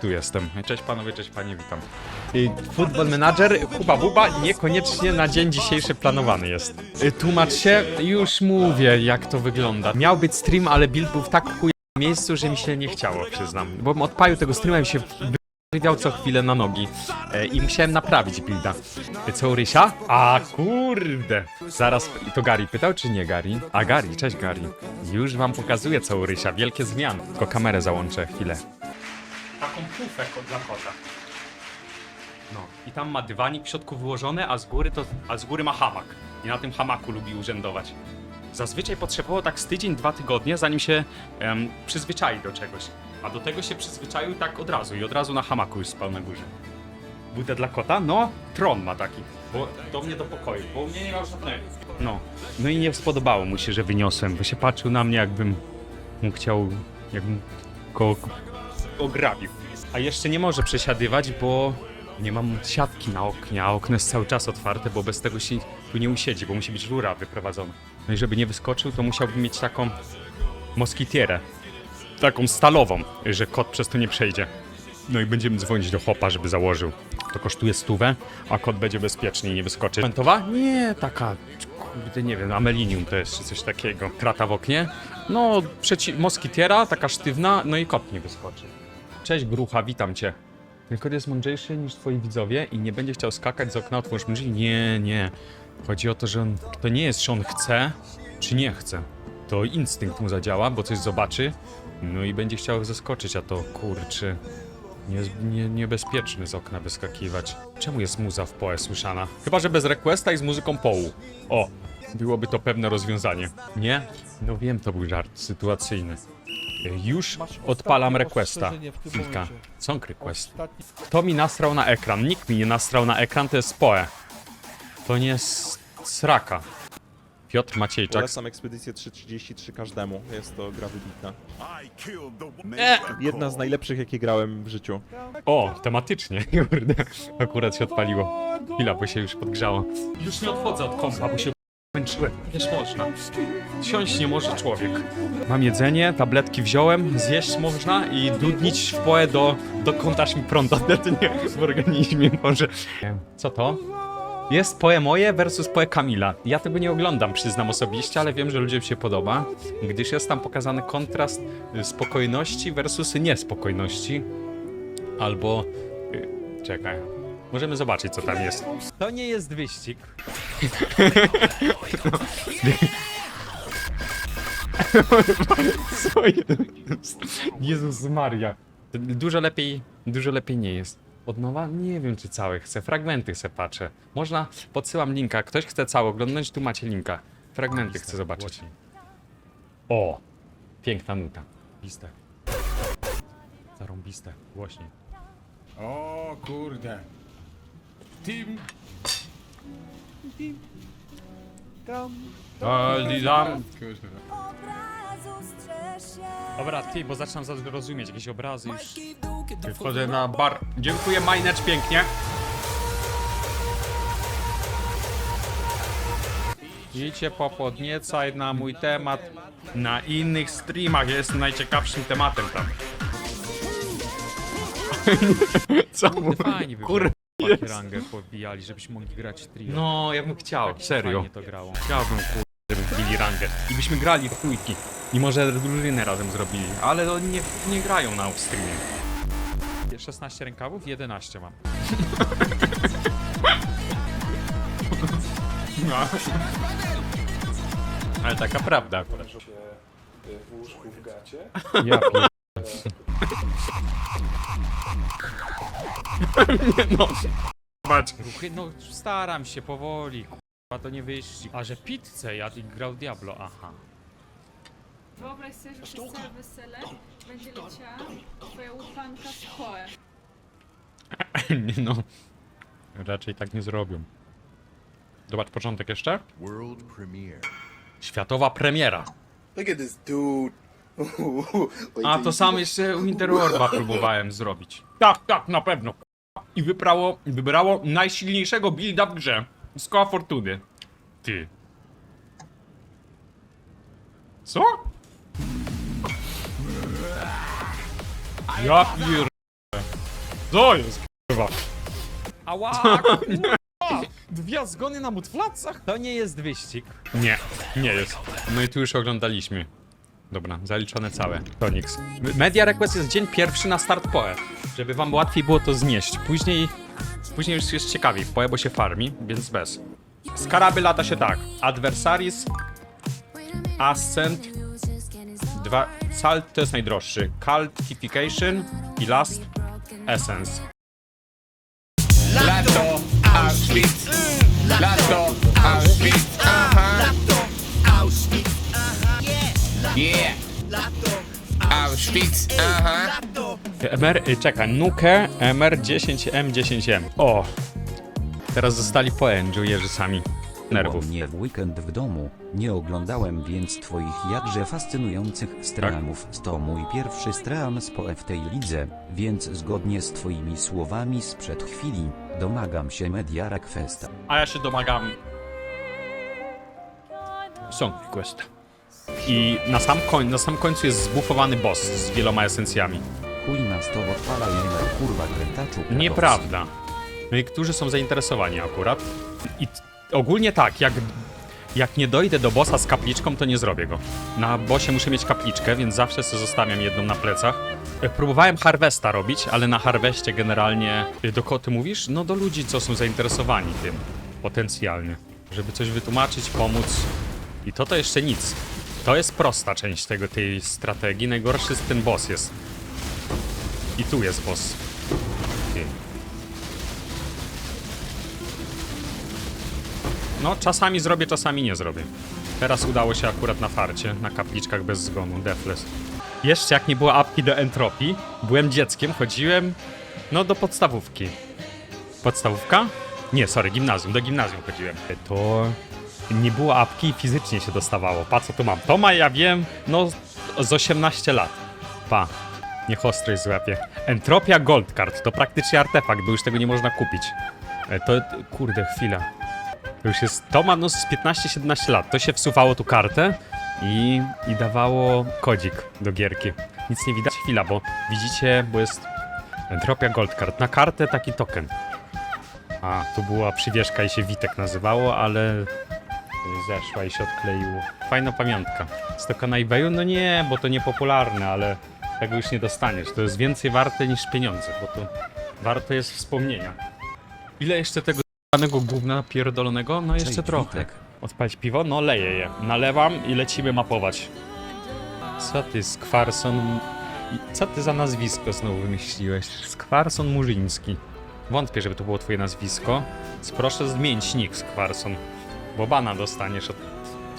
tu jestem. Cześć panowie, cześć panie, witam. Y, Football Manager, Huba Buba, niekoniecznie na dzień dzisiejszy planowany jest. Y, Tłumacz się, już mówię jak to wygląda. Miał być stream, ale build był w tak chuj miejscu, że mi się nie chciało, przyznam. Bo bym odpalił tego streama i mi się wywiał co chwilę na nogi. E, I musiałem naprawić builda. Y, Co, Rysia? A kurde! Zaraz, i to Gary pytał, czy nie Gary? A Gary, cześć Gary. Już wam pokazuję co u Rysia, wielkie zmiany. Tylko kamerę załączę chwilę. Taką pufę dla kota. No, i tam ma dywanik w środku wyłożony, a z góry to, a z góry ma hamak. I na tym hamaku lubi urzędować. Zazwyczaj potrzebowało tak z tydzień, dwa tygodnie, zanim się em, przyzwyczai do czegoś. A do tego się przyzwyczaił tak od razu i od razu na hamaku już spał na górze. Budę dla kota? No, tron ma taki. Bo do mnie do pokoju, bo u mnie nie ma żadnego. No, no i nie spodobało mu się, że wyniosłem, bo się patrzył na mnie jakbym mu chciał, jakbym A jeszcze nie może przesiadywać, bo nie mam siatki na oknie, a okno jest cały czas otwarte, bo bez tego się tu nie usiedzi, bo musi być rura wyprowadzona. No i żeby nie wyskoczył, to musiałbym mieć taką moskitierę. Taką stalową, że kot przez to nie przejdzie. No i będziemy dzwonić do chopa, żeby założył. To kosztuje stówę, a kot będzie bezpieczny i nie wyskoczy. Mentowa? Nie, taka, kurde, nie wiem, amelinium to jest, czy coś takiego. Krata w oknie? No, moskitiera, taka sztywna, no i kot nie wyskoczy. Cześć Grucha, witam cię. Ten kot jest mądrzejszy niż twoi widzowie i nie będzie chciał skakać z okna, otwórz drzwi. Nie, nie. Chodzi o to, że on, to nie jest, czy on chce, czy nie chce. To instynkt mu zadziała, bo coś zobaczy, no i będzie chciał zeskoczyć, a to kurczy. Nie, nie, niebezpieczny z okna wyskakiwać. Czemu jest muza w poe słyszana? Chyba, że bez requesta i z muzyką połu. O, byłoby to pewne rozwiązanie. Nie? No wiem, to był żart sytuacyjny. Już odpalam requesta. Chwilka. Song request. Kto mi nastrał na ekran? Nikt mi nie nastrał na ekran, to jest poe. To nie jest sraka. Piotr Maciejczak. Polecam ekspedycję 333 każdemu. Jest to gra wybitna. E! Jedna z najlepszych, jakie grałem w życiu. O, tematycznie, kurde. Akurat się odpaliło. Chwila, bo się już podgrzało. Już nie odchodzę od kompa, bo się męczyłem. Wiesz, można. Siąść nie może człowiek. Mam jedzenie, tabletki wziąłem, zjeść można i dudnić w poę do, do kątaż mi prąd odetnie w organizmie może. Co to? Jest poe moje versus poe Kamila. Ja tego nie oglądam, przyznam osobiście, ale wiem, że ludziom się podoba, gdyż jest tam pokazany kontrast y, spokojności versus niespokojności. Albo. y, Czekaj. Możemy zobaczyć, co tam jest. To nie jest wyścig. Co jest? Jezus Maria. Dużo lepiej, dużo lepiej nie jest. Od nowa? Nie wiem, czy całe chcę. Fragmenty chcę patrzę. Można, podsyłam linka. Ktoś chce cały oglądać, tu macie linka. Fragmenty chcę zobaczyć. O! Piękna nuta. Listę. Zarąbiste. Głośniej. O kurde. Team. Dam. Kurde. Obrazu strzeż się. Dobra, ty, bo zaczynam zrozumieć jakieś obrazy już. Wchodzę na bar. Dziękuję, Majnecz, pięknie. Idźcie popodniecaj na mój temat. Na innych streamach ja jestem najciekawszym tematem tam. Co? Fajnie by Kur... takie rangę pobijali, żebyśmy mogli grać trio. No, ja bym chciał, serio. Fajnie to grało. Chciałbym, żeby wbili rangę. I byśmy grali w trójki. I może drużynę razem zrobili. Ale oni nie, nie grają na streamie. 16 rękawów? 11 mam. No. Ale taka prawda akurat. w łóżku w gacie. Ja pier... Nie no. Zobacz. Ruchy, no staram się powoli, k***a to nie wyścig. A że pizzę jadł i grał Diablo, aha. Wyobraź sobie, że przez całe wesele będzie leciała twoja łupanka z poe. Nie no. Raczej tak nie zrobią. Zobacz początek jeszcze. World premiere. Światowa premiera. Look at this dude. A to sam jeszcze u Interworlda próbowałem zrobić. Tak, tak, na pewno. I wybrało, wybrało najsilniejszego builda w grze. Z koła fortuny. Ty. Co? Ja pier... Co jest, kurwa? Ała, kurwa! Dwie zgony na mutflacach? To nie jest wyścig. Nie, nie jest. No i tu już oglądaliśmy. Dobra, zaliczone całe. Tonix. Media Request jest dzień pierwszy na start PoE. Żeby wam łatwiej było to znieść. Później... Później już jest ciekawiej PoE, bo się farmi, więc bez. Skaraby lata się tak. Adversaries, Ascent, dwa... Salt to jest najdroższy. Cultification i Last Essence. Lato, Auschwitz, Lato, Auschwitz, Yeah. Auschwitz, aha. MR, y, czekaj, Nuke MR10M10M. O! Teraz zostali po Enjoyerzy sami. Nerwów. Było mnie w weekend w domu, nie oglądałem więc twoich jakże fascynujących streamów. To mój pierwszy stream z PoE w tej lidze, więc zgodnie z twoimi słowami sprzed chwili, domagam się Media Requesta. A ja się domagam. Song Quest. I na sam, koń, na sam końcu jest zbufowany boss z wieloma esencjami. Chuj nas to odpala jemer kurwa krętaczu. Kratos. Nieprawda. Niektórzy są zainteresowani akurat. I t- ogólnie tak, jak, jak nie dojdę do bossa z kapliczką, to nie zrobię go. Na bossie muszę mieć kapliczkę, więc zawsze sobie zostawiam jedną na plecach. E, Próbowałem Harvesta robić, ale na Harvestie generalnie... E, Do kogo ty mówisz? No do ludzi, co są zainteresowani tym. Potencjalnie. Żeby coś wytłumaczyć, pomóc. I to to jeszcze nic. To jest prosta część tego, tej strategii. Najgorszy jest ten boss jest. I tu jest boss. Okej. No, czasami zrobię, czasami nie zrobię. Teraz udało się akurat na farcie, na kapliczkach bez zgonu, Defles. Jeszcze jak nie było apki do entropii, byłem dzieckiem, chodziłem, no do podstawówki. Podstawówka? Nie, sorry, gimnazjum, do gimnazjum chodziłem. To nie było apki i fizycznie się dostawało. Pa, co tu mam? To ma, ja wiem, no z 18 lat. Pa, niech ostrość złapie. Entropia Gold Card, to praktycznie artefakt, bo już tego nie można kupić. E, To, kurde, chwila. To już jest, to ma no z 15-17 lat. To się wsuwało tu kartę i, i dawało kodzik do gierki. Nic nie widać. Chwila, bo widzicie, bo jest Entropia Gold Card. Na kartę taki token. A, tu była przywieszka i się Witek nazywało, ale zeszła i się odkleiło. Fajna pamiątka. Stoka na eBayu? No nie, bo to niepopularne, ale tego już nie dostaniesz. To jest więcej warte niż pieniądze, bo to warte jest wspomnienia. Ile jeszcze tego danego gówna pierdolonego? No jeszcze Cześć, trochę. Witek. Odpalić piwo? No leję je. Nalewam i lecimy mapować. Co ty, Skwarson... Co ty za nazwisko znowu wymyśliłeś? Skwarson Murzyński. Wątpię, żeby to było twoje nazwisko. Proszę zmienić nick Skwarson. Bo bana dostaniesz od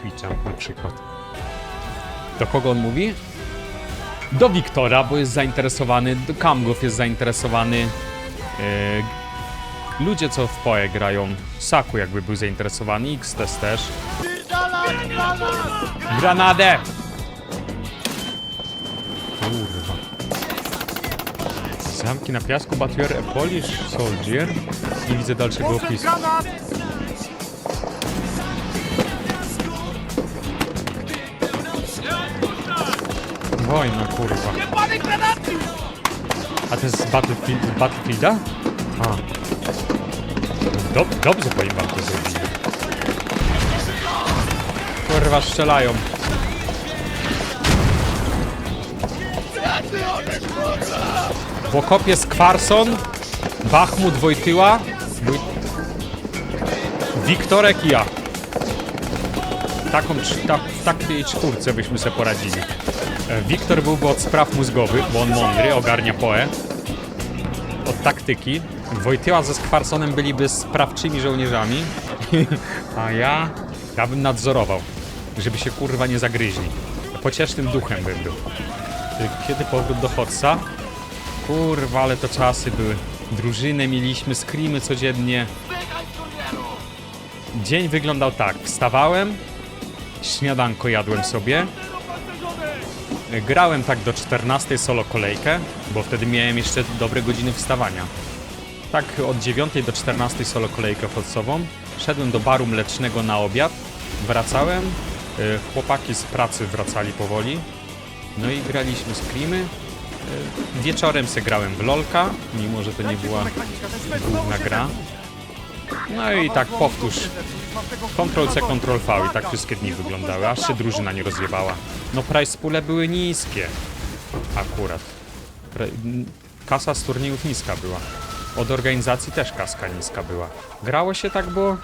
Twitcha na przykład. Do kogo on mówi? Do Wiktora, bo jest zainteresowany. Do Kamgów jest zainteresowany. Yy, ludzie, co w PoE grają. Saku jakby był zainteresowany. X-Test też. Granadę! Kurwa. Zamki na piasku, a Polish soldier. Nie widzę dalszego opisu. Wojna, kurwa. A to jest z Battlefield, z Battlefielda? A. Dob dobrze powiem wam to zrobili. Kurwa, strzelają. W okopie Skwarson, Bachmut, Wojtyła, Woj... Wiktorek i ja. Taką, cz- ta, w takiej czwórce byśmy sobie poradzili. E, Wiktor byłby od spraw mózgowych, bo on mądry, ogarnia poe. Od taktyki. Wojtyła ze Skwarsonem byliby sprawczymi żołnierzami. A ja... Ja bym nadzorował, żeby się kurwa nie zagryźli. Pociesznym duchem bym był. Y, Kiedy powrót do Hotsa? Kurwa, ale to czasy były. Drużynę mieliśmy, screamy codziennie. Dzień wyglądał tak. Wstawałem, śniadanko jadłem sobie. Grałem tak do 14 solo kolejkę, bo wtedy miałem jeszcze dobre godziny wstawania. Tak od 9 do 14 solo kolejkę hotsową. Szedłem do baru mlecznego na obiad, wracałem. y, Chłopaki z pracy wracali powoli. No i graliśmy screamy. Wieczorem se grałem w LOLka, mimo że to nie była główna gra. No i tak powtórz. Ctrl C, Ctrl V i tak wszystkie dni wyglądały, aż się drużyna nie rozjebała. No price poole były niskie. Akurat. Pre- Kasa z turniejów niska była. Od organizacji też kaska niska była. Grało się tak, bo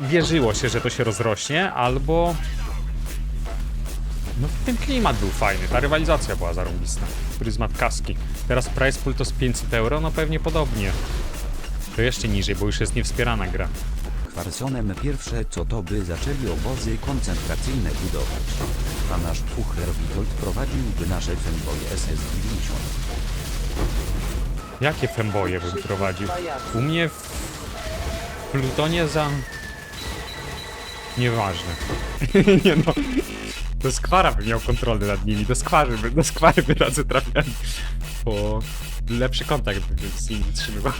wierzyło się, że to się rozrośnie, albo... No ten klimat był fajny, ta rywalizacja była zarąbista. Pryzmat kaski. Teraz price pool to z 500 euro, no pewnie podobnie. To jeszcze niżej, bo już jest niewspierana gra. Kwarsonem pierwsze co to by zaczęli obozy koncentracyjne budować. A nasz Fuchrer Witold prowadziłby nasze fanboy SS-90. Jakie femboje bym prowadził? U mnie w Plutonie za... Nieważne. Nie no. Do skwara by miał kontrolę nad nimi, do skwary by, do skwary by razy trafiali. Bo lepszy kontakt z nimi utrzymywał.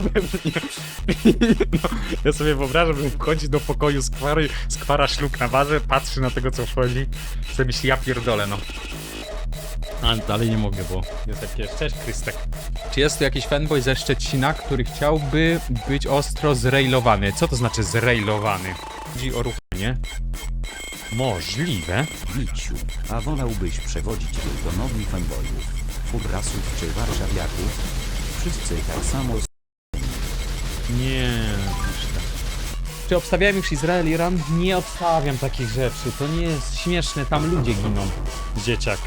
No, ja sobie wyobrażam, że wchodzi do pokoju skwary, skwara szluk na barze, patrzy na tego co wchodzi, sobie myśli ja pierdolę no. Ale dalej nie mogę, bo jest takie... Cześć Krystek. Czy jest tu jakiś fanboy ze Szczecina, który chciałby być ostro zrejlowany? Co to znaczy zrejlowany? Chodzi o ruchanie? Możliwe. Miciu, a wolałbyś przewodzić Plutonowi fanboyów, Fubrasów czy Warszawiaków? Wszyscy tak samo z Nie. myślę. Czy obstawiałem już Izrael, Iran? Nie obstawiam takich rzeczy. To nie jest śmieszne, tam ludzie giną. Dzieciak.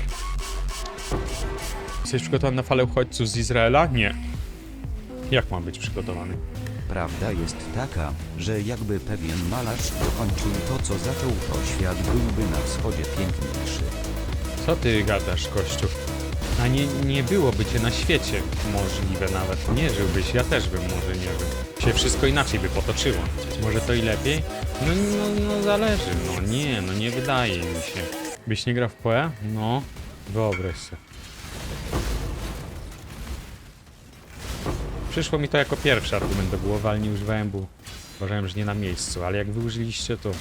Jesteś przygotowany na falę uchodźców z Izraela? Nie. Jak mam być przygotowany? Prawda jest taka, że jakby pewien malarz dokończył to co zaczął, to świat byłby na wschodzie piękniejszy. Co ty gadasz, Kościół? A nie, nie byłoby cię na świecie możliwe nawet. Nie żyłbyś, ja też bym może nie żył. Się wszystko inaczej by potoczyło. Może to i lepiej? No, no, no zależy. No nie, no nie wydaje mi się. Byś nie grał w PoE? No, wyobraź sobie. Przyszło mi to jako pierwszy argument do głowy, ale nie używałem, bo uważałem, że nie na miejscu. Ale jak wy użyliście, to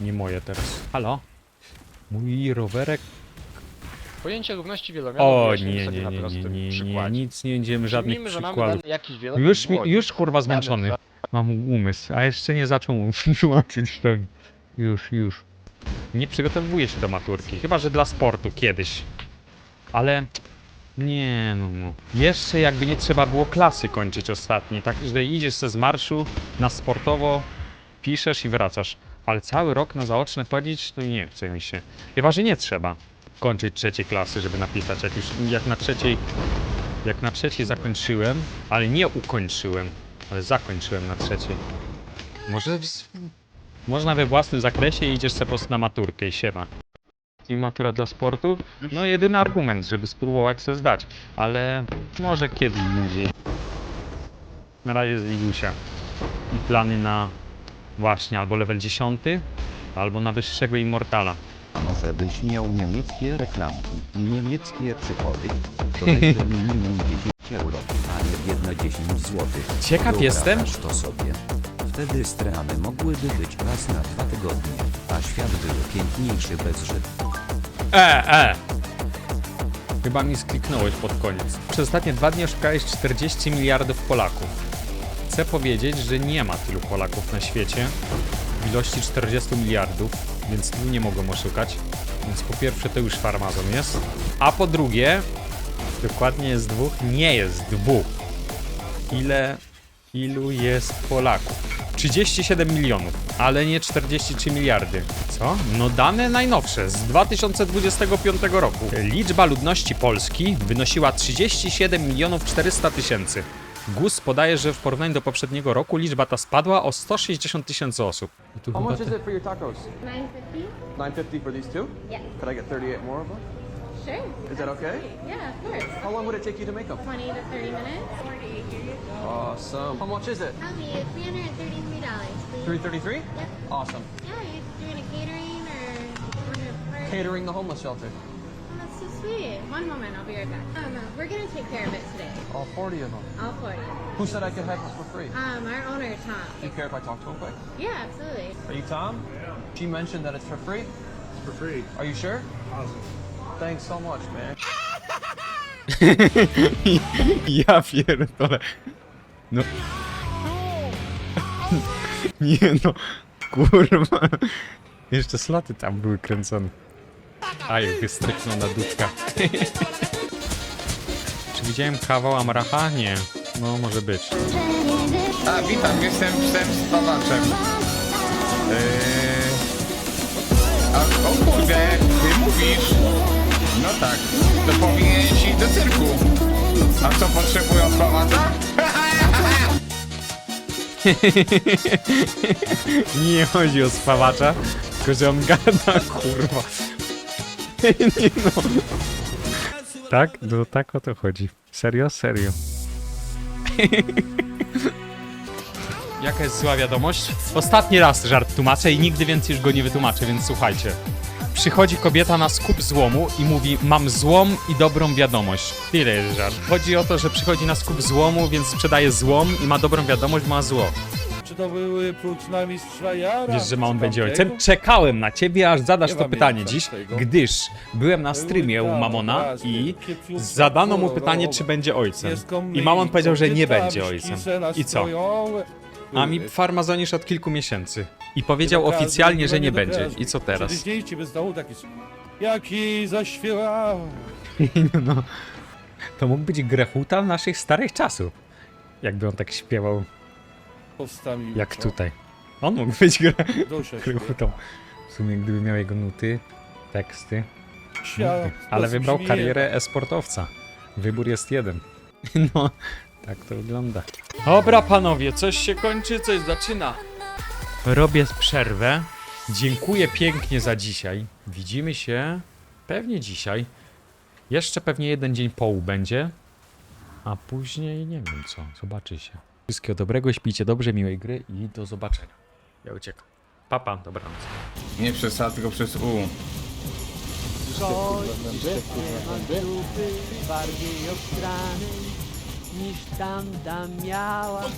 nie moje teraz. Halo? Mój rowerek Pojęcie równości wielomiaru o wyjaśnimy nie, sobie nie, na nie, nie, prostym nie, nie, przykładzie. nic nie będziemy żadnych Przyjmijmy, że mamy przykładów. dany jakiś wielomiar Już, mi, dłoni. już kurwa zmęczony. Mam umysł, a jeszcze nie zaczął tłumaczyć to. Już, już. Nie przygotowuję się do maturki, chyba że dla sportu kiedyś. Ale nie no, no. Jeszcze jakby nie trzeba było klasy kończyć ostatni, tak że idziesz se z marszu na sportowo, piszesz i wracasz. Ale cały rok na zaoczne chodzić, to nie chce mi się. Chyba, że nie trzeba kończyć trzeciej klasy, żeby napisać. Jak już jak na trzeciej jak na trzeciej zakończyłem, ale nie ukończyłem, ale zakończyłem na trzeciej. Może w, można we własnym zakresie i idziesz sobie po prostu na maturkę i siema. I matura dla sportu? No jedyny argument, żeby spróbować sobie zdać, ale może kiedyś indziej. Na razie z Igusia. I plany na właśnie albo level 10, albo na wyższego Immortala. A może byś miał niemieckie reklamki i niemieckie przychody? To będzie minimum 10 euro, a nie biedne 10 zł. Ciekaw jestem. to sobie. Wtedy strany mogłyby być raz na dwa tygodnie, a świat był piękniejszy bez Żydów. E, e! Chyba mi skliknąłeś pod koniec. Przez ostatnie dwa dni oszukałeś 40 miliardów Polaków. Chcę powiedzieć, że nie ma tylu Polaków na świecie w ilości 40 miliardów, więc tu nie mogą oszukać. Więc po pierwsze to już farmazon jest, a po drugie dokładnie jest dwóch, nie jest dwóch. Ile, ilu jest Polaków? 37 milionów, ale nie 43 miliardy. Co? No dane najnowsze z 2025 roku. Liczba ludności Polski wynosiła 37 milionów 400 tysięcy. GUS podaje, że w porównaniu do poprzedniego roku liczba ta spadła o 160 tysięcy osób. I tu chyba te- it for your tacos? 950? 950 for these two? Yeah. Could I get 38 more of them? Sure. Is that okay? Yeah, of course. How long would it take you to make them? 20 to 30 minutes. 40. Awesome. How much is it? At $333, please. 333? Yep. Awesome. Yeah, you doing a catering or? Catering the homeless shelter. That's so sweet. One moment, I'll be right back. Um, uh, we're gonna take care of it today. All 40 of them. All 40. Who said I could have this for free? Um, our owner, Tom. Do you care if I talk to him quick? Yeah, absolutely. Are you Tom? Yeah. She mentioned that it's for free? It's for free. Are you sure? Positive. Thanks so much, man. ja pierdolę. No. Nie no, kurwa. Jeszcze sloty tam były kręcone. A, jak wystryknął na dudka. Czy widziałem kawał Amracha? Nie. No, może być. A, witam, jestem psem spawaczem. Eee... A, o kurde, ty mówisz. No tak, to powinieneś iść do cyrku. A co potrzebują spawacza? Nie chodzi o spawacza, tylko że on gada, kurwa. Nie no. Tak? No tak o to chodzi. Serio? Serio. Jaka jest zła wiadomość? Ostatni raz żart tłumaczę i nigdy więcej już go nie wytłumaczę, więc słuchajcie. Przychodzi kobieta na skup złomu i mówi mam złom i dobrą wiadomość. Tyle jest żart. Chodzi o to, że przychodzi na skup złomu, więc sprzedaje złom i ma dobrą wiadomość, ma zło. Czy to były mistrza Jara? Wiesz, że ma on będzie ojcem? Czekałem na ciebie, aż zadasz Nie to mam pytanie jajca dziś, tego. gdyż byłem na streamie u Mamona i zadano mu pytanie, czy będzie ojcem. I Mamon powiedział, że nie będzie ojcem. I co? A mi farmazonisz od kilku miesięcy. I powiedział oficjalnie, że nie będzie. I co teraz? Dzieci taki... Jaki zaśpiewał. No, to mógł być grechuta naszych starych czasów. Jakby on tak śpiewał, Postami jak tutaj. On mógł być. Duszę grechutą. W sumie, gdyby miał jego nuty, teksty. Świat Ale wybrał śmieje. karierę e-sportowca. Wybór jest jeden. No, tak to wygląda. Dobra, panowie, coś się kończy, coś zaczyna. Robię przerwę. Dziękuję pięknie za dzisiaj. Widzimy się pewnie dzisiaj. Jeszcze pewnie jeden dzień połu będzie. A później nie wiem co. Zobaczy się. Wszystkiego dobrego, śpijcie dobrze, miłej gry i do zobaczenia. Ja uciekam. Papa, dobranoc. Nie przez A, tylko przez U. bardziej obstranej niż tamta miała. O,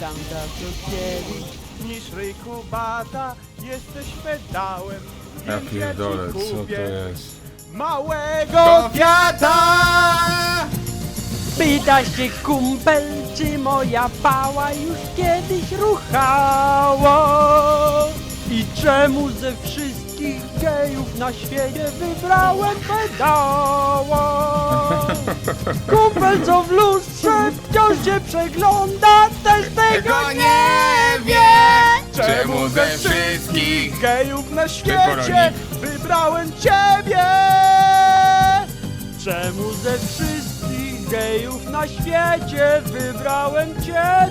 tamta to kiedyś niż ryjku bata jesteś pedałem. Ja pierdolę, co to jest? Małego kwiata! Pyta się kumpel, czy moja pała już kiedyś ruchała? I czemu ze wszystkich gejów na świecie wybrałem pedała? Kumpel, co w lustrze wciąż się przegląda, też tego nie wie! Czemu ze wszystkich gejów na świecie wybrałem ciebie? Czemu ze wszystkich gejów na świecie wybrałem ciebie?